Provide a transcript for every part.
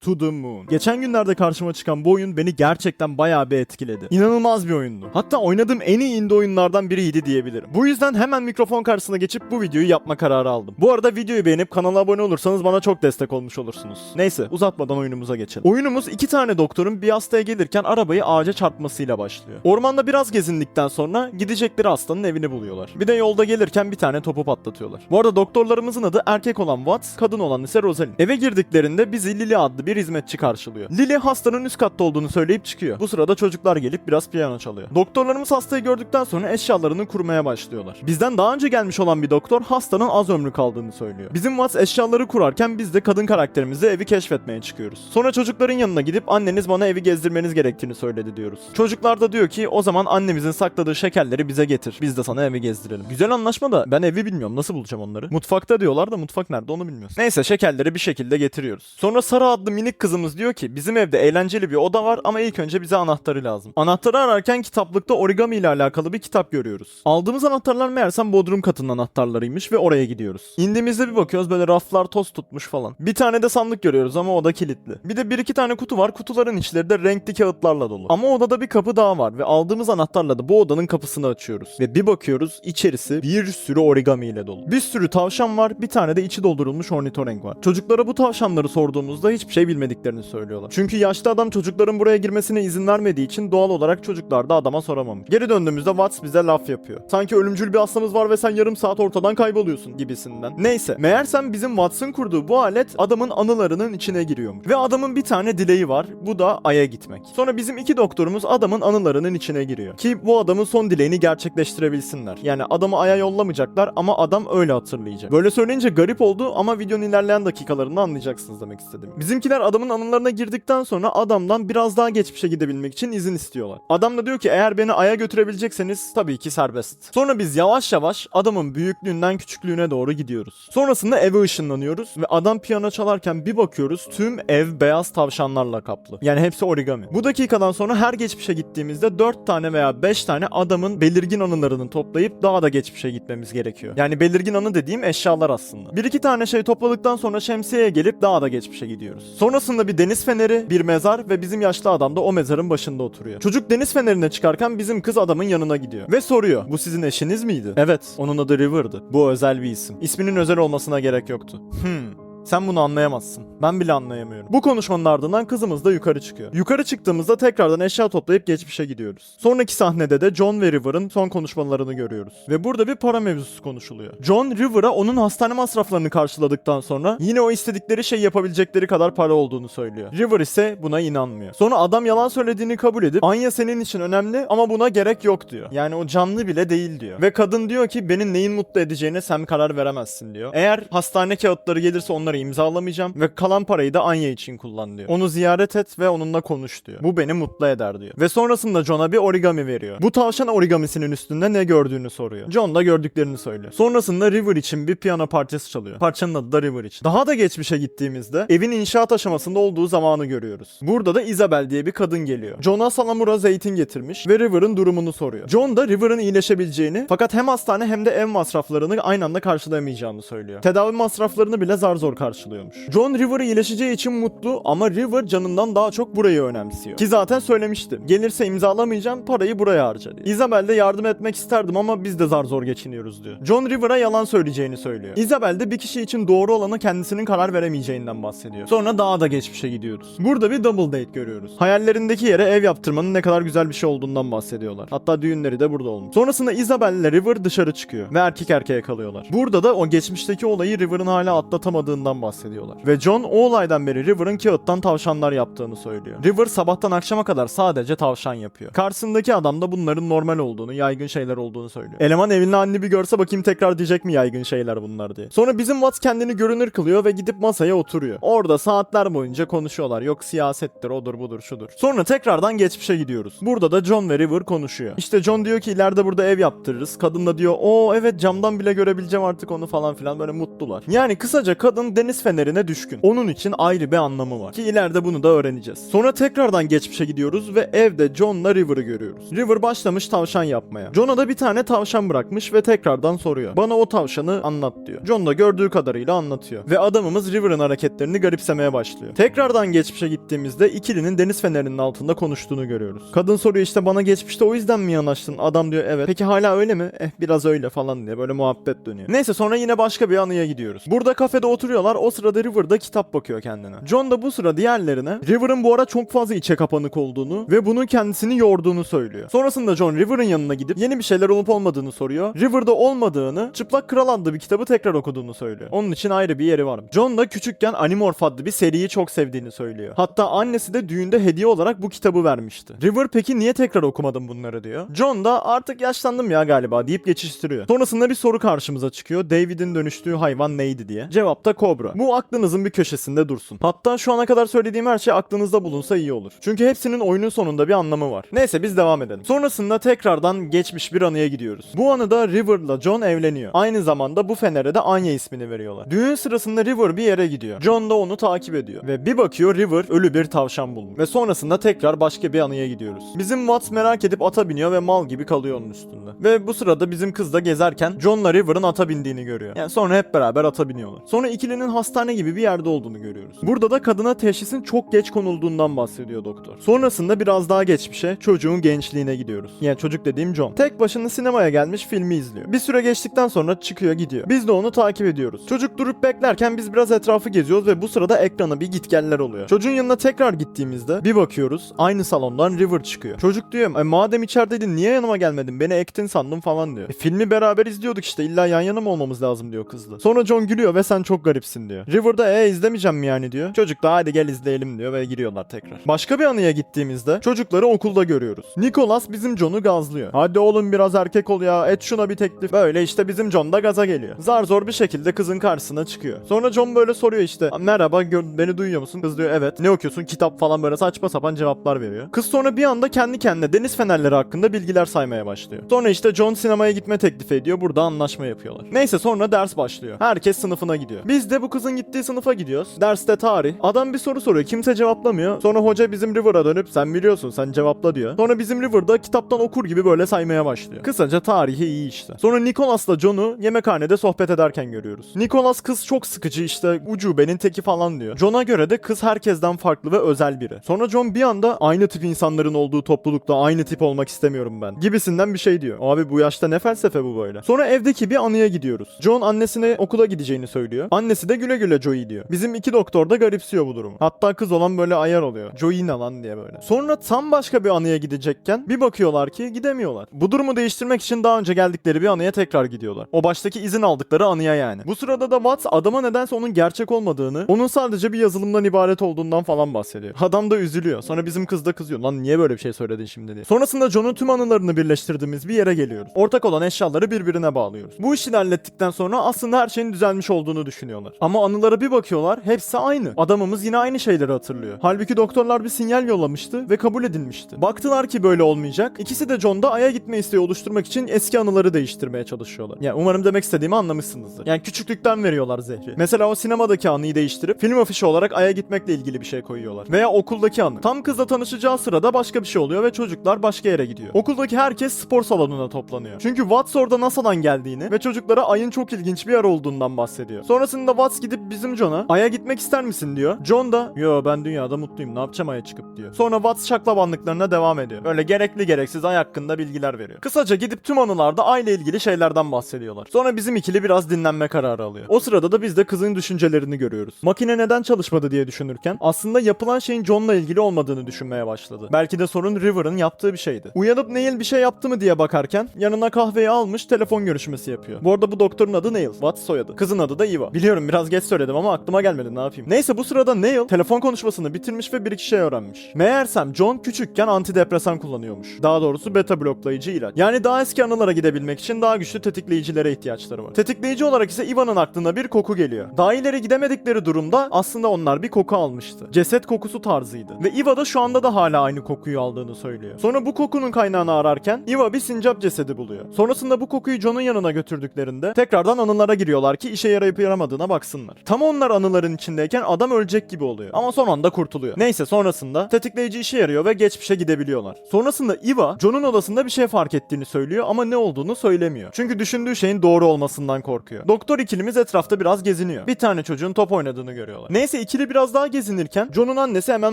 to the Moon. Geçen günlerde karşıma çıkan bu oyun beni gerçekten bayağı bir etkiledi. İnanılmaz bir oyundu. Hatta oynadığım en iyi indie oyunlardan biriydi diyebilirim. Bu yüzden hemen mikrofon karşısına geçip bu videoyu yapma kararı aldım. Bu arada videoyu beğenip kanala abone olursanız bana çok destek olmuş olursunuz. Neyse uzatmadan oyunumuza geçelim. Oyunumuz iki tane doktorun bir hastaya gelirken arabayı ağaca çarpmasıyla başlıyor. Ormanda biraz gezindikten sonra gidecekleri hastanın evini buluyorlar. Bir de yolda gelirken bir tane topu patlatıyorlar. Bu arada doktorlarımızın adı erkek olan Watts, kadın olan ise Rosalind. Eve girdiklerinde bizi Lily adlı bir hizmetçi karşılıyor. Lily hastanın üst katta olduğunu söyleyip çıkıyor. Bu sırada çocuklar gelip biraz piyano çalıyor. Doktorlarımız hastayı gördükten sonra eşyalarını kurmaya başlıyorlar. Bizden daha önce gelmiş olan bir doktor hastanın az ömrü kaldığını söylüyor. Bizim Watts eşyaları kurarken biz de kadın karakterimizle evi keşfetmeye çıkıyoruz. Sonra çocukların yanına gidip anneniz bana evi gezdirmeniz gerektiğini söyledi diyoruz. Çocuklar da diyor ki o zaman annemizin sakladığı şekerleri bize getir. Biz de sana evi gezdirelim. Güzel anlaşma da ben evi bilmiyorum. Nasıl bulacağım onları? Mutfakta diyorlar da mutfak nerede onu bilmiyoruz. Neyse şekerleri bir şekilde getiriyoruz. Sonra Sara adlı minik kızımız diyor ki bizim evde eğlenceli bir oda var ama ilk önce bize anahtarı lazım. Anahtarı ararken kitaplıkta origami ile alakalı bir kitap görüyoruz. Aldığımız anahtarlar meğersem bodrum katının anahtarlarıymış ve oraya gidiyoruz. İndiğimizde bir bakıyoruz böyle raflar toz tutmuş falan. Bir tane de sandık görüyoruz ama o da kilitli. Bir de bir iki tane kutu var. Kutuların içleri de renkli kağıtlarla dolu. Ama odada bir kapı daha var ve aldığımız anahtarla da bu odanın kapısını açıyoruz. Ve bir bakıyoruz içerisi bir sürü origami ile dolu. Bir sürü tavşan var. Bir tane de içi doldurulmuş ornitorenk var. Çocuklara bu tavşanları sorduğumuzda hiçbir şey bilmediklerini söylüyorlar. Çünkü yaşlı adam çocukların buraya girmesine izin vermediği için doğal olarak çocuklar da adama soramamış. Geri döndüğümüzde Watts bize laf yapıyor. Sanki ölümcül bir hastamız var ve sen yarım saat ortadan kayboluyorsun gibisinden. Neyse meğersem bizim Watts'ın kurduğu bu alet adamın anılarının içine giriyormuş. Ve adamın bir tane dileği var. Bu da Ay'a gitmek. Sonra bizim iki doktorumuz adamın anılarının içine giriyor. Ki bu adamın son dileğini gerçekleştirebilsinler. Yani adamı Ay'a yollamayacaklar ama adam öyle hatırlayacak. Böyle söyleyince garip oldu ama videonun ilerleyen dakikalarında anlayacaksınız demek istedim. Bizimkiler adamın anılarına girdikten sonra adamdan biraz daha geçmişe gidebilmek için izin istiyorlar. Adam da diyor ki eğer beni Ay'a götürebilecekseniz tabii ki serbest. Sonra biz yavaş yavaş adamın büyüklüğünden küçüklüğüne doğru gidiyoruz. Sonrasında eve ışınlanıyoruz ve adam piyano çalarken bir bakıyoruz tüm ev beyaz tavşanlarla kaplı. Yani hepsi origami. Bu dakikadan sonra her geçmişe gittiğimizde 4 tane veya 5 tane adamın belirgin anılarını toplayıp daha da geçmişe gitmemiz gerekiyor. Yani belirgin anı dediğim eşyalar aslında. Bir iki tane şey topladıktan sonra şemsiyeye gelip daha da geçmişe gidiyoruz. Sonrasında bir deniz feneri, bir mezar ve bizim yaşlı adam da o mezarın başında oturuyor. Çocuk deniz fenerine çıkarken bizim kız adamın yanına gidiyor. Ve soruyor. Bu sizin eşiniz miydi? Evet. Onun adı River'dı. Bu özel bir isim. İsminin özel olmasına gerek yoktu. Hmm. Sen bunu anlayamazsın. Ben bile anlayamıyorum. Bu konuşmanın ardından kızımız da yukarı çıkıyor. Yukarı çıktığımızda tekrardan eşya toplayıp geçmişe gidiyoruz. Sonraki sahnede de John ve River'ın son konuşmalarını görüyoruz. Ve burada bir para mevzusu konuşuluyor. John River'a onun hastane masraflarını karşıladıktan sonra yine o istedikleri şey yapabilecekleri kadar para olduğunu söylüyor. River ise buna inanmıyor. Sonra adam yalan söylediğini kabul edip Anya senin için önemli ama buna gerek yok diyor. Yani o canlı bile değil diyor. Ve kadın diyor ki benim neyin mutlu edeceğine sen karar veremezsin diyor. Eğer hastane kağıtları gelirse onları imzalamayacağım ve kalan parayı da Anya için kullan diyor. Onu ziyaret et ve onunla konuş diyor. Bu beni mutlu eder diyor. Ve sonrasında John'a bir origami veriyor. Bu tavşan origamisinin üstünde ne gördüğünü soruyor. John da gördüklerini söylüyor. Sonrasında River için bir piyano parçası çalıyor. Parçanın adı da River için. Daha da geçmişe gittiğimizde evin inşaat aşamasında olduğu zamanı görüyoruz. Burada da Isabel diye bir kadın geliyor. John'a salamura zeytin getirmiş ve River'ın durumunu soruyor. John da River'ın iyileşebileceğini fakat hem hastane hem de ev masraflarını aynı anda karşılayamayacağını söylüyor. Tedavi masraflarını bile zar zor karşılıyormuş. John River'ı iyileşeceği için mutlu ama River canından daha çok burayı önemsiyor. Ki zaten söylemiştim. Gelirse imzalamayacağım parayı buraya harca diye. Isabel de yardım etmek isterdim ama biz de zar zor geçiniyoruz diyor. John River'a yalan söyleyeceğini söylüyor. Isabel de bir kişi için doğru olanı kendisinin karar veremeyeceğinden bahsediyor. Sonra daha da geçmişe gidiyoruz. Burada bir double date görüyoruz. Hayallerindeki yere ev yaptırmanın ne kadar güzel bir şey olduğundan bahsediyorlar. Hatta düğünleri de burada olmuş. Sonrasında Isabel ile River dışarı çıkıyor ve erkek erkeğe kalıyorlar. Burada da o geçmişteki olayı River'ın hala atlatamadığından bahsediyorlar. Ve John o olaydan beri River'ın kağıttan tavşanlar yaptığını söylüyor. River sabahtan akşama kadar sadece tavşan yapıyor. Karşısındaki adam da bunların normal olduğunu, yaygın şeyler olduğunu söylüyor. Eleman evinin halini bir görse bakayım tekrar diyecek mi yaygın şeyler bunlar diye. Sonra bizim Watts kendini görünür kılıyor ve gidip masaya oturuyor. Orada saatler boyunca konuşuyorlar. Yok siyasettir, odur budur şudur. Sonra tekrardan geçmişe gidiyoruz. Burada da John ve River konuşuyor. İşte John diyor ki ileride burada ev yaptırırız. Kadın da diyor o evet camdan bile görebileceğim artık onu falan filan böyle mutlular. Yani kısaca kadın deniz fenerine düşkün. Onun için ayrı bir anlamı var. Ki ileride bunu da öğreneceğiz. Sonra tekrardan geçmişe gidiyoruz ve evde John'la River'ı görüyoruz. River başlamış tavşan yapmaya. John'a da bir tane tavşan bırakmış ve tekrardan soruyor. Bana o tavşanı anlat diyor. John da gördüğü kadarıyla anlatıyor. Ve adamımız River'ın hareketlerini garipsemeye başlıyor. Tekrardan geçmişe gittiğimizde ikilinin deniz fenerinin altında konuştuğunu görüyoruz. Kadın soruyor işte bana geçmişte o yüzden mi yanaştın? Adam diyor evet. Peki hala öyle mi? Eh biraz öyle falan diye böyle muhabbet dönüyor. Neyse sonra yine başka bir anıya gidiyoruz. Burada kafede oturuyorlar. O sırada River da kitap bakıyor kendine. John da bu sıra diğerlerine River'ın bu ara çok fazla içe kapanık olduğunu ve bunun kendisini yorduğunu söylüyor. Sonrasında John River'ın yanına gidip yeni bir şeyler olup olmadığını soruyor. River'da olmadığını, Çıplak Kral adlı bir kitabı tekrar okuduğunu söylüyor. Onun için ayrı bir yeri var. John da küçükken Animorph adlı bir seriyi çok sevdiğini söylüyor. Hatta annesi de düğünde hediye olarak bu kitabı vermişti. River peki niye tekrar okumadın bunları diyor. John da artık yaşlandım ya galiba deyip geçiştiriyor. Sonrasında bir soru karşımıza çıkıyor. David'in dönüştüğü hayvan neydi diye. Cevap da kobra. Bu aklınızın bir köşesinde dursun. Hatta şu ana kadar söylediğim her şey aklınızda bulunsa iyi olur. Çünkü hepsinin oyunun sonunda bir anlamı var. Neyse biz devam edelim. Sonrasında tekrardan geçmiş bir anıya gidiyoruz. Bu anıda River'la John evleniyor. Aynı zamanda bu fenere de Anya ismini veriyorlar. Düğün sırasında River bir yere gidiyor. John da onu takip ediyor. Ve bir bakıyor River ölü bir tavşan bulmuş. Ve sonrasında tekrar başka bir anıya gidiyoruz. Bizim Watts merak edip ata biniyor ve mal gibi kalıyor onun üstünde. Ve bu sırada bizim kız da gezerken John'la River'ın ata bindiğini görüyor. Yani sonra hep beraber ata biniyorlar. Sonra ikilinin hastane gibi bir yerde olduğunu görüyoruz. Burada da kadına teşhisin çok geç konulduğundan bahsediyor doktor. Sonrasında biraz daha geçmişe çocuğun gençliğine gidiyoruz. Yani çocuk dediğim John. Tek başına sinemaya gelmiş filmi izliyor. Bir süre geçtikten sonra çıkıyor gidiyor. Biz de onu takip ediyoruz. Çocuk durup beklerken biz biraz etrafı geziyoruz ve bu sırada ekrana bir gitgeller oluyor. Çocuğun yanına tekrar gittiğimizde bir bakıyoruz aynı salondan River çıkıyor. Çocuk diyor e, madem içerideydin niye yanıma gelmedin beni ektin sandım falan diyor. E, filmi beraber izliyorduk işte illa yan yana mı olmamız lazım diyor kızla. Sonra John gülüyor ve sen çok garipsin diyor. River da e izlemeyeceğim mi yani diyor. Çocuk da hadi gel izleyelim diyor ve giriyorlar tekrar. Başka bir anıya gittiğimizde çocukları okulda görüyoruz. Nicholas bizim John'u gazlıyor. Hadi oğlum biraz erkek ol ya et şuna bir teklif. Böyle işte bizim John da gaza geliyor. Zar zor bir şekilde kızın karşısına çıkıyor. Sonra John böyle soruyor işte merhaba beni duyuyor musun? Kız diyor evet. Ne okuyorsun? Kitap falan böyle saçma sapan cevaplar veriyor. Kız sonra bir anda kendi kendine deniz fenerleri hakkında bilgiler saymaya başlıyor. Sonra işte John sinemaya gitme teklif ediyor. Burada anlaşma yapıyorlar. Neyse sonra ders başlıyor. Herkes sınıfına gidiyor. Biz de bu kızın gittiği sınıfa gidiyoruz. Derste tarih. Adam bir soru soruyor. Kimse cevaplamıyor. Sonra hoca bizim River'a dönüp sen biliyorsun sen cevapla diyor. Sonra bizim River da kitaptan okur gibi böyle saymaya başlıyor. Kısaca tarihi iyi işte. Sonra Nicholas'la John'u yemekhanede sohbet ederken görüyoruz. Nicholas kız çok sıkıcı işte ucubenin teki falan diyor. John'a göre de kız herkesten farklı ve özel biri. Sonra John bir anda aynı tip insanların olduğu toplulukta aynı tip olmak istemiyorum ben gibisinden bir şey diyor. Abi bu yaşta ne felsefe bu böyle. Sonra evdeki bir anıya gidiyoruz. John annesine okula gideceğini söylüyor. Annesi de güle güle Joey diyor. Bizim iki doktor da garipsiyor bu durumu. Hatta kız olan böyle ayar oluyor. Joey ne lan diye böyle. Sonra tam başka bir anıya gidecekken bir bakıyorlar ki gidemiyorlar. Bu durumu değiştirmek için daha önce geldikleri bir anıya tekrar gidiyorlar. O baştaki izin aldıkları anıya yani. Bu sırada da Watts adama nedense onun gerçek olmadığını, onun sadece bir yazılımdan ibaret olduğundan falan bahsediyor. Adam da üzülüyor. Sonra bizim kız da kızıyor. Lan niye böyle bir şey söyledin şimdi diye. Sonrasında John'un tüm anılarını birleştirdiğimiz bir yere geliyoruz. Ortak olan eşyaları birbirine bağlıyoruz. Bu işi de hallettikten sonra aslında her şeyin düzelmiş olduğunu düşünüyorlar. Ama anılara bir bakıyorlar hepsi aynı. Adamımız yine aynı şeyleri hatırlıyor. Halbuki doktorlar bir sinyal yollamıştı ve kabul edilmişti. Baktılar ki böyle olmayacak. İkisi de John'da Ay'a gitme isteği oluşturmak için eski anıları değiştirmeye çalışıyorlar. Yani umarım demek istediğimi anlamışsınızdır. Yani küçüklükten veriyorlar zehri. Mesela o sinemadaki anıyı değiştirip film afişi olarak Ay'a gitmekle ilgili bir şey koyuyorlar. Veya okuldaki anı. Tam kızla tanışacağı sırada başka bir şey oluyor ve çocuklar başka yere gidiyor. Okuldaki herkes spor salonuna toplanıyor. Çünkü Watts orada NASA'dan geldiğini ve çocuklara Ay'ın çok ilginç bir yer olduğundan bahsediyor. Sonrasında Watts gidip bizim John'a Ay'a gitmek ister misin diyor. John da yo ben dünyada mutluyum ne yapacağım Ay'a çıkıp diyor. Sonra Watts şaklabanlıklarına devam ediyor. Böyle gerekli gereksiz Ay hakkında bilgiler veriyor. Kısaca gidip tüm anılarda Ay ile ilgili şeylerden bahsediyorlar. Sonra bizim ikili biraz dinlenme kararı alıyor. O sırada da biz de kızın düşüncelerini görüyoruz. Makine neden çalışmadı diye düşünürken aslında yapılan şeyin John'la ilgili olmadığını düşünmeye başladı. Belki de sorun River'ın yaptığı bir şeydi. Uyanıp Neil bir şey yaptı mı diye bakarken yanına kahveyi almış telefon görüşmesi yapıyor. Bu arada bu doktorun adı Neil. Watts soyadı. Kızın adı da Eva. Biliyorum biraz geç söyledim ama aklıma gelmedi ne yapayım. Neyse bu sırada Neil telefon konuşmasını bitirmiş ve bir iki şey öğrenmiş. Meğersem John küçükken antidepresan kullanıyormuş. Daha doğrusu beta bloklayıcı ilaç. Yani daha eski anılara gidebilmek için daha güçlü tetikleyicilere ihtiyaçları var. Tetikleyici olarak ise Eva'nın aklına bir koku geliyor. Daha ileri gidemedikleri durumda aslında onlar bir koku almıştı. Ceset kokusu tarzıydı. Ve Eva da şu anda da hala aynı kokuyu aldığını söylüyor. Sonra bu kokunun kaynağını ararken Eva bir sincap cesedi buluyor. Sonrasında bu kokuyu John'un yanına götürdüklerinde tekrardan anılara giriyorlar ki işe yarayıp yaramadığına baksın. Çıksınlar. Tam onlar anıların içindeyken adam ölecek gibi oluyor. Ama son anda kurtuluyor. Neyse sonrasında tetikleyici işe yarıyor ve geçmişe gidebiliyorlar. Sonrasında Eva John'un odasında bir şey fark ettiğini söylüyor ama ne olduğunu söylemiyor. Çünkü düşündüğü şeyin doğru olmasından korkuyor. Doktor ikilimiz etrafta biraz geziniyor. Bir tane çocuğun top oynadığını görüyorlar. Neyse ikili biraz daha gezinirken John'un annesi hemen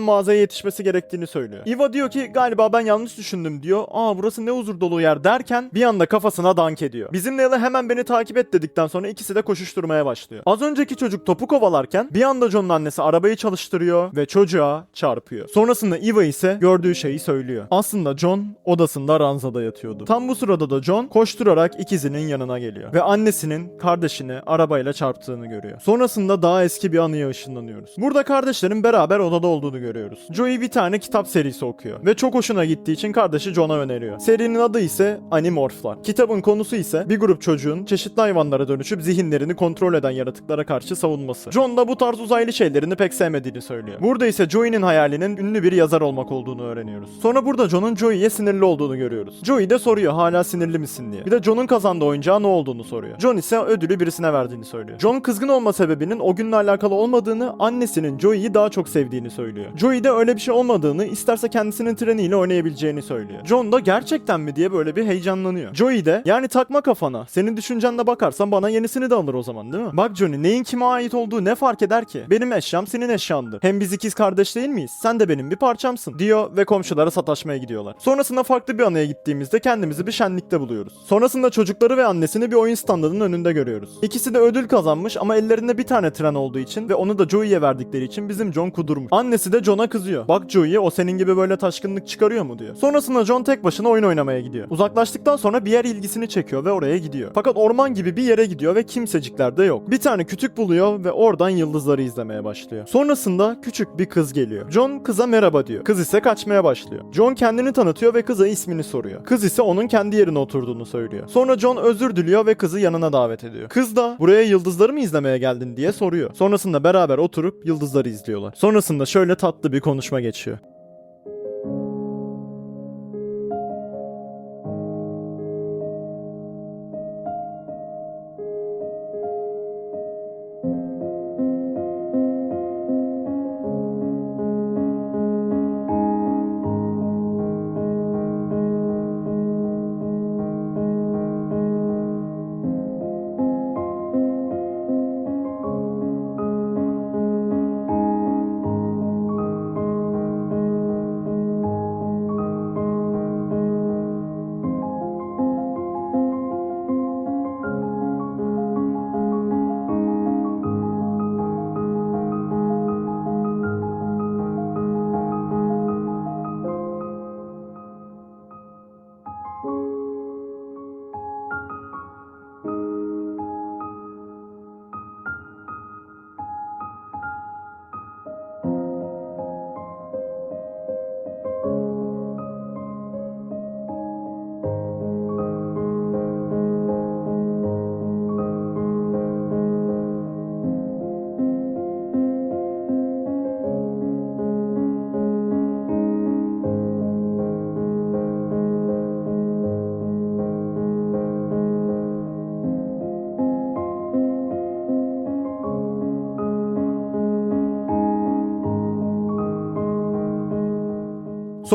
mağazaya yetişmesi gerektiğini söylüyor. Eva diyor ki galiba ben yanlış düşündüm diyor. Aa burası ne huzur dolu yer derken bir anda kafasına dank ediyor. Bizim Layla hemen beni takip et dedikten sonra ikisi de koşuşturmaya başlıyor. Az önceki çocuk topu kovalarken bir anda John'un annesi arabayı çalıştırıyor ve çocuğa çarpıyor. Sonrasında Eva ise gördüğü şeyi söylüyor. Aslında John odasında ranzada yatıyordu. Tam bu sırada da John koşturarak ikizinin yanına geliyor ve annesinin kardeşini arabayla çarptığını görüyor. Sonrasında daha eski bir anıya ışınlanıyoruz. Burada kardeşlerin beraber odada olduğunu görüyoruz. Joey bir tane kitap serisi okuyor ve çok hoşuna gittiği için kardeşi John'a öneriyor. Serinin adı ise Animorphlar. Kitabın konusu ise bir grup çocuğun çeşitli hayvanlara dönüşüp zihinlerini kontrol eden yaratıklara karşı savunması. John da bu tarz uzaylı şeylerini pek sevmediğini söylüyor. Burada ise Joey'nin hayalinin ünlü bir yazar olmak olduğunu öğreniyoruz. Sonra burada John'un Joey'ye sinirli olduğunu görüyoruz. Joey de soruyor hala sinirli misin diye. Bir de John'un kazandığı oyuncağı ne olduğunu soruyor. John ise ödülü birisine verdiğini söylüyor. John kızgın olma sebebinin o günle alakalı olmadığını, annesinin Joey'yi daha çok sevdiğini söylüyor. Joey de öyle bir şey olmadığını, isterse kendisinin treniyle oynayabileceğini söylüyor. John da gerçekten mi diye böyle bir heyecanlanıyor. Joey de yani takma kafana. Senin düşüncenle bakarsan bana yenisini de alır o zaman değil mi? Bak Johnny neyin kime ait olduğu ne fark eder ki? Benim eşyam senin eşyandır. Hem biz ikiz kardeş değil miyiz? Sen de benim bir parçamsın diyor ve komşulara sataşmaya gidiyorlar. Sonrasında farklı bir anaya gittiğimizde kendimizi bir şenlikte buluyoruz. Sonrasında çocukları ve annesini bir oyun standının önünde görüyoruz. İkisi de ödül kazanmış ama ellerinde bir tane tren olduğu için ve onu da Joey'ye verdikleri için bizim John kudurmuş. Annesi de John'a kızıyor. Bak Joey o senin gibi böyle taşkınlık çıkarıyor mu diyor. Sonrasında John tek başına oyun oynamaya gidiyor. Uzaklaştıktan sonra bir yer ilgisini çekiyor ve oraya gidiyor. Fakat orman gibi bir yere gidiyor ve kimsecikler de yok. Bir tane kütük buluyor ve oradan yıldızları izlemeye başlıyor. Sonrasında küçük bir kız geliyor. John kıza merhaba diyor. Kız ise kaçmaya başlıyor. John kendini tanıtıyor ve kıza ismini soruyor. Kız ise onun kendi yerine oturduğunu söylüyor. Sonra John özür diliyor ve kızı yanına davet ediyor. Kız da buraya yıldızları mı izlemeye geldin diye soruyor. Sonrasında beraber oturup yıldızları izliyorlar. Sonrasında şöyle tatlı bir konuşma geçiyor.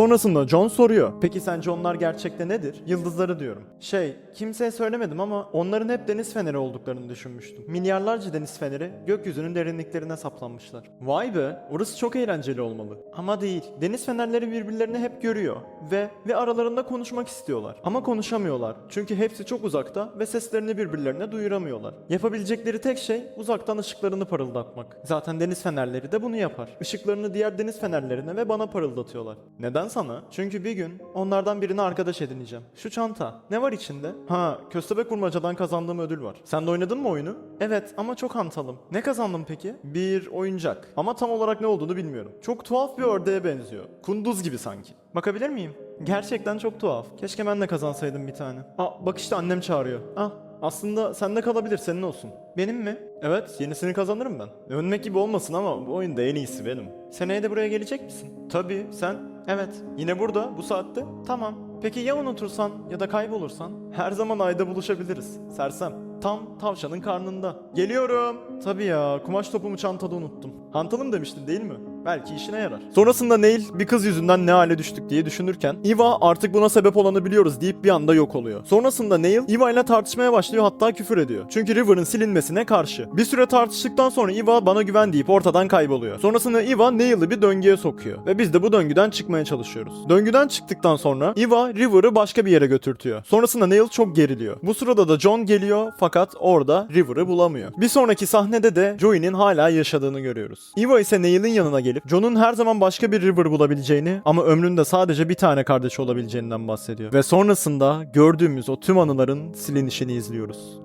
Sonrasında John soruyor. Peki sence onlar gerçekte nedir? Yıldızları diyorum. Şey, kimseye söylemedim ama onların hep deniz feneri olduklarını düşünmüştüm. Milyarlarca deniz feneri gökyüzünün derinliklerine saplanmışlar. Vay be, orası çok eğlenceli olmalı. Ama değil. Deniz fenerleri birbirlerini hep görüyor ve ve aralarında konuşmak istiyorlar. Ama konuşamıyorlar. Çünkü hepsi çok uzakta ve seslerini birbirlerine duyuramıyorlar. Yapabilecekleri tek şey uzaktan ışıklarını parıldatmak. Zaten deniz fenerleri de bunu yapar. Işıklarını diğer deniz fenerlerine ve bana parıldatıyorlar. Neden sana? Çünkü bir gün onlardan birini arkadaş edineceğim. Şu çanta. Ne var içinde? Ha, köstebek vurmacadan kazandığım ödül var. Sen de oynadın mı oyunu? Evet ama çok hantalım. Ne kazandım peki? Bir oyuncak. Ama tam olarak ne olduğunu bilmiyorum. Çok tuhaf bir ördeğe benziyor. Kunduz gibi sanki. Bakabilir miyim? Gerçekten çok tuhaf. Keşke ben de kazansaydım bir tane. Aa bak işte annem çağırıyor. Ah aslında sende kalabilir senin olsun. Benim mi? Evet yenisini kazanırım ben. Övünmek gibi olmasın ama bu oyunda en iyisi benim. Seneye de buraya gelecek misin? Tabii sen. Evet. Yine burada bu saatte? Tamam. Peki ya unutursan ya da kaybolursan? Her zaman ayda buluşabiliriz. Sersem. Tam tavşanın karnında. Geliyorum. Tabii ya kumaş topumu çantada unuttum. Hantalım demiştin değil mi? Belki işine yarar. Sonrasında Neil bir kız yüzünden ne hale düştük diye düşünürken Eva artık buna sebep olanı biliyoruz deyip bir anda yok oluyor. Sonrasında Neil Eva ile tartışmaya başlıyor hatta küfür ediyor. Çünkü River'ın silinmesine karşı. Bir süre tartıştıktan sonra Eva bana güven deyip ortadan kayboluyor. Sonrasında Eva Neil'i bir döngüye sokuyor. Ve biz de bu döngüden çıkmaya çalışıyoruz. Döngüden çıktıktan sonra Eva River'ı başka bir yere götürtüyor. Sonrasında Neil çok geriliyor. Bu sırada da John geliyor fakat orada River'ı bulamıyor. Bir sonraki sahnede de Joey'nin hala yaşadığını görüyoruz. Eva ise Neil'in yanına gelip John'un her zaman başka bir River bulabileceğini ama ömründe sadece bir tane kardeşi olabileceğinden bahsediyor. Ve sonrasında gördüğümüz o tüm anıların silinişini izliyoruz.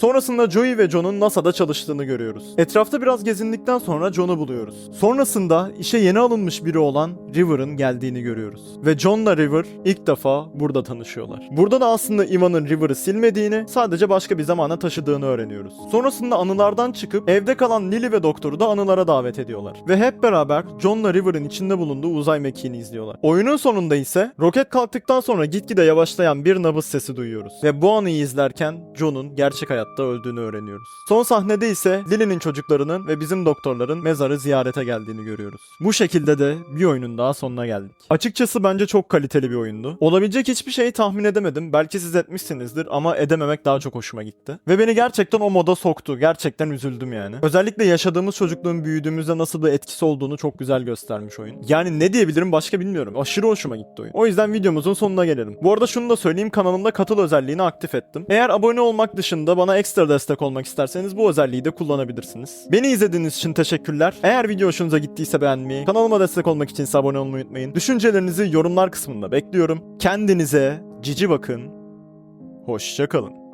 Sonrasında Joey ve John'un NASA'da çalıştığını görüyoruz. Etrafta biraz gezindikten sonra John'u buluyoruz. Sonrasında işe yeni alınmış biri olan River'ın geldiğini görüyoruz. Ve John'la River ilk defa burada tanışıyorlar. Burada da aslında Ivan'ın River'ı silmediğini, sadece başka bir zamana taşıdığını öğreniyoruz. Sonrasında anılardan çıkıp evde kalan Lily ve doktoru da anılara davet ediyorlar. Ve hep beraber John'la River'ın içinde bulunduğu uzay mekiğini izliyorlar. Oyunun sonunda ise roket kalktıktan sonra gitgide yavaşlayan bir nabız sesi duyuyoruz. Ve bu anıyı izlerken John'un gerçek hayatta öldüğünü öğreniyoruz. Son sahnede ise Lily'nin çocuklarının ve bizim doktorların mezarı ziyarete geldiğini görüyoruz. Bu şekilde de bir oyunun daha sonuna geldik. Açıkçası bence çok kaliteli bir oyundu. Olabilecek hiçbir şeyi tahmin edemedim. Belki siz etmişsinizdir ama edememek daha çok hoşuma gitti. Ve beni gerçekten o moda soktu. Gerçekten üzüldüm yani. Özellikle yaşadığımız çocukluğun büyüdüğümüzde nasıl bir etkisi olduğunu çok güzel göstermiş oyun. Yani ne diyebilirim başka bilmiyorum. Aşırı hoşuma gitti oyun. O yüzden videomuzun sonuna gelelim. Bu arada şunu da söyleyeyim kanalımda katıl özelliğini aktif ettim. Eğer abone olmak dışında bana ekstra destek olmak isterseniz bu özelliği de kullanabilirsiniz. Beni izlediğiniz için teşekkürler. Eğer video hoşunuza gittiyse beğenmeyi, kanalıma destek olmak için abone olmayı unutmayın. Düşüncelerinizi yorumlar kısmında bekliyorum. Kendinize cici bakın. Hoşçakalın.